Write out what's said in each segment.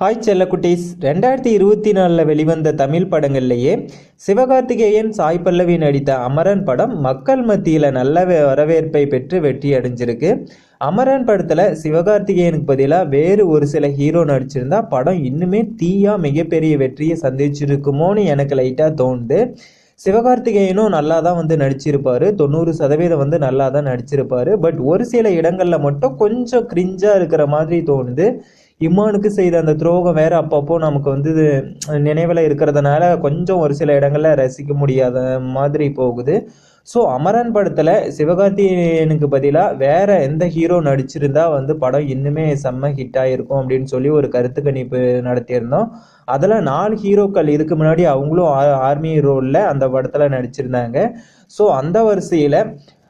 Hi செல்லக்குட்டீஸ். ரெண்டாயிரத்தி இருபத்தி நாலில் வெளிவந்த தமிழ் படங்கள்லேயே சிவகார்த்திகேயன் சாய் பல்லவி நடித்த அமரன் படம் மக்கள் மத்தியில் நல்ல வரவேற்பை பெற்று வெற்றி அடைஞ்சிருக்கு. அமரன் படத்தில் சிவகார்த்திகேயனுக்கு பதிலாக வேறு ஒரு சில ஹீரோ நடிச்சிருந்தா படம் இன்னுமே தீயாக மிகப்பெரிய வெற்றியை சந்திச்சிருக்குமோன்னு எனக்கு லைட்டாக தோணுது. சிவகார்த்திகேயனும் நல்லா தான் வந்து நடிச்சிருப்பார். தொண்ணூறு சதவீதம் வந்து நல்லா தான் நடிச்சிருப்பார். பட் ஒரு சில இடங்களில் மட்டும் கொஞ்சம் கிரிஞ்சாக இருக்கிற மாதிரி தோணுது. இம்மானுக்கு செய்த அந்த துரோகம் வேற அப்பப்போ நமக்கு வந்து நினைவில் இருக்கிறதுனால கொஞ்சம் ஒரு சில இடங்களில் ரசிக்க முடியாத மாதிரி போகுது. ஸோ அமரன் படத்தில் சிவகார்த்திகேயனுக்கு பதிலாக வேற எந்த ஹீரோ நடிச்சிருந்தா வந்து படம் இன்னுமே செம்ம ஹிட் இருக்கும் அப்படின்னு சொல்லி ஒரு கருத்து கணிப்பு நடத்தியிருந்தோம். அதில் நாலு ஹீரோக்கள் இதுக்கு முன்னாடி அவங்களும் ஆர்மி ரோலில் அந்த படத்தில் நடிச்சிருந்தாங்க. ஸோ அந்த வரிசையில்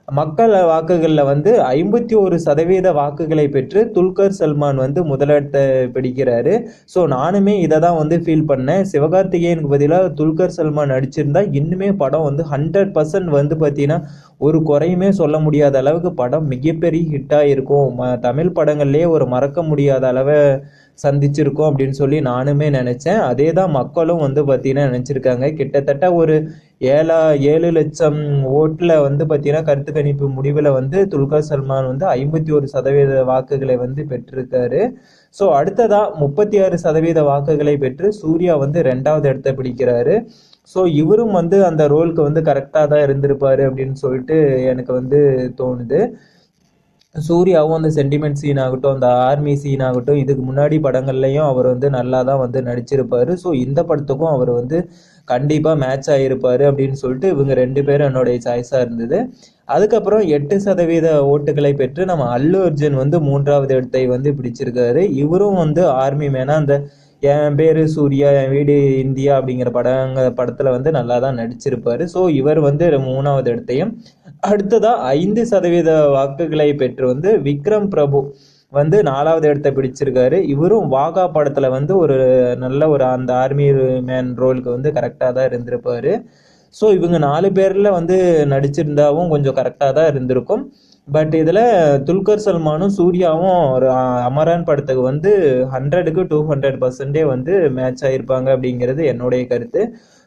மக்கள் வாக்குகளில் வந்து ஐம்பத்தி ஒரு சதவீத வாக்குகளை பெற்று துல்கர் சல்மான் வந்து முதலிடத்தை பிடிக்கிறாரு. ஸோ நானுமே இதை தான் வந்து ஃபீல் பண்ணேன். சிவகார்த்திகேயனுக்கு பதிலாக துல்கர் சல்மான் நடிச்சிருந்தா இன்னுமே படம் வந்து ஹண்ட்ரட் பர்சன்ட் வந்து பார்த்தீங்கன்னா ஒரு குறையுமே சொல்ல முடியாத அளவுக்கு படம் மிகப்பெரிய ஹிட்டாக இருக்கும் ம தமிழ் படங்கள்லேயே ஒரு மறக்க முடியாத அளவை சந்திச்சிருக்கோம் அப்படின்னு சொல்லி நானுமே நினச்சேன். அதே தான் மக்களும் வந்து பார்த்தீங்கன்னா நினச்சிருக்காங்க. கிட்டத்தட்ட ஒரு ஏழா ஏழு லட்சம் ஓட்டில் வந்து பார்த்தீங்கன்னா கருத்து கணிப்பு முடிவில் வந்து துல்கர் சல்மான் வந்து ஐம்பத்தி ஒரு சதவீத வாக்குகளை வந்து பெற்றிருக்காரு. ஸோ அடுத்ததாக முப்பத்தி ஆறு சதவீத வாக்குகளை பெற்று சூர்யா வந்து ரெண்டாவது இடத்தை பிடிக்கிறாரு. ஸோ இவரும் வந்து அந்த ரோலுக்கு வந்து கரெக்டாக தான் இருந்திருப்பாரு அப்படின்னு சொல்லிட்டு எனக்கு வந்து தோணுது. சூர்யாவும் அந்த சென்டிமெண்ட் சீன் ஆகட்டும் அந்த ஆர்மி சீன் ஆகட்டும் இதுக்கு முன்னாடி படங்கள்லையும் அவர் வந்து நல்லா தான் வந்து நடிச்சிருப்பாரு. ஸோ இந்த படத்துக்கும் அவர் வந்து கண்டிப்பாக மேட்ச் ஆகியிருப்பார் அப்படின்னு சொல்லிட்டு இவங்க ரெண்டு பேரும் என்னுடைய சாய்ஸாக இருந்தது. அதுக்கப்புறம் எட்டு சதவீத ஓட்டுகளை பெற்று நம்ம அல்லு அர்ஜுன் வந்து மூன்றாவது இடத்தை வந்து பிடிச்சிருக்காரு. இவரும் வந்து ஆர்மி மேனாக அந்த என் பேரு சூர்யா என் வீடு இந்தியா அப்படிங்கிற படங்க படத்தில் வந்து நல்லா தான் நடிச்சிருப்பாரு. ஸோ இவர் வந்து மூணாவது இடத்தையும் அடுத்ததாக ஐந்து சதவீத வாக்குகளை பெற்று வந்து விக்ரம் பிரபு வந்து நாலாவது இடத்தை பிடிச்சிருக்காரு. இவரும் வாகா படத்துல வந்து ஒரு நல்ல ஒரு அந்த ஆர்மி மேன் ரோலுக்கு வந்து கரெக்டாக தான் இருந்திருப்பாரு. ஸோ இவங்க நாலு பேரில் வந்து நடிச்சிருந்தாவும் கொஞ்சம் கரெக்டாக தான் இருந்திருக்கும். பட் இதில் துல்கர் சல்மானும் சூர்யாவும் ஒரு அமரான் படத்துக்கு வந்து ஹண்ட்ரடுக்கு டூ ஹண்ட்ரட் பர்சன்டே வந்து மேட்ச் ஆகியிருப்பாங்க அப்படிங்கிறது என்னுடைய கருத்து.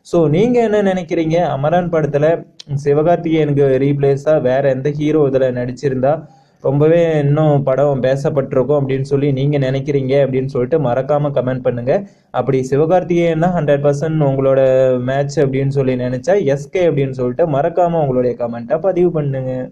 ஸோ நீங்கள் என்ன நினைக்கிறீங்க? அமரான் படத்தில் சிவகார்த்திகேயனுக்கு ரீப்ளேஸாக வேறு எந்த ஹீரோ இதில் நடிச்சிருந்தா ரொம்பவே இன்னும் படம் பேசப்பட்டிருக்கும் அப்படின்னு சொல்லி நீங்கள் நினைக்கிறீங்க அப்படின்னு சொல்லிட்டு மறக்காமல் கமெண்ட் பண்ணுங்கள் அப்படி சிவகார்த்திகேயன் தான் ஹண்ட்ரட் பர்சன்ட் உங்களோட மேட்ச் அப்படின்னு சொல்லி நினச்சா எஸ்கே அப்படின்னு சொல்லிட்டு மறக்காமல் உங்களுடைய கமெண்ட்டை பதிவு பண்ணுங்கள்